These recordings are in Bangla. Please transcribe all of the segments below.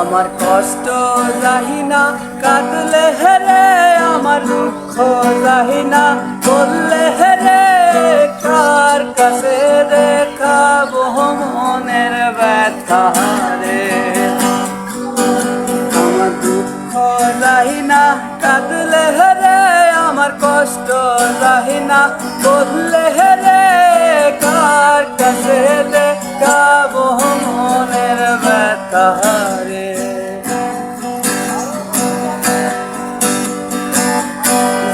আমার কষ্ট যাহি না, কাঁদলে হেরে আমার দুঃখ যাহি না, বললে হেরে, কার কাছে দেখাবো মনের ব্যথা রে? আমার দুঃখ যাহি না, কাঁদলে হেরে আমার কষ্ট যাহি না, বললে হেরে, কার কাছে ব্যথা রে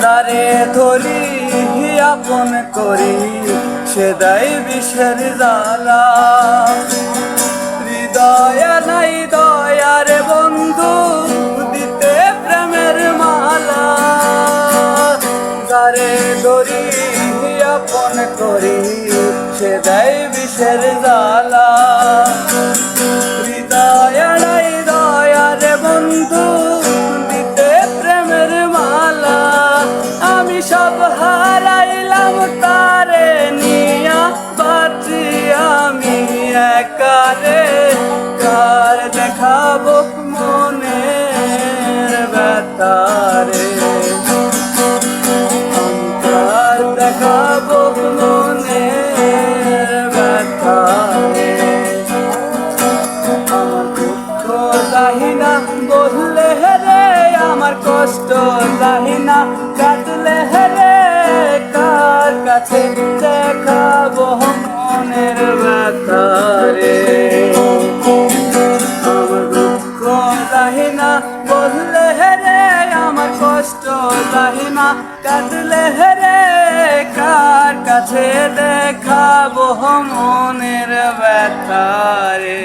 দারে ধরি আপন করি সে দেয় বিষের জ্বালা। হৃদয় ধরি আপন করি সে দেয় বিষের জ্বালা। হৃদয় নাই দয়ারে বন্ধু, দিতে প্রেমের মালা। আমি সব হারাইলাম তারে নিয়া, বাঁচি আমি একারে কার দেখাবো দেখাবো আমার দুঃখ যাহিনা বললে হেরে আমার কষ্ট যাহিনা কাটলে হেরে কার কাছে দেখাবো মনের ব্যথারে আমার দুঃখ যাহিনা বললে হেরে আমার কষ্ট যাহিনা কাটলে হেরে কার কাছে দেখাবো মনের ব্যথারে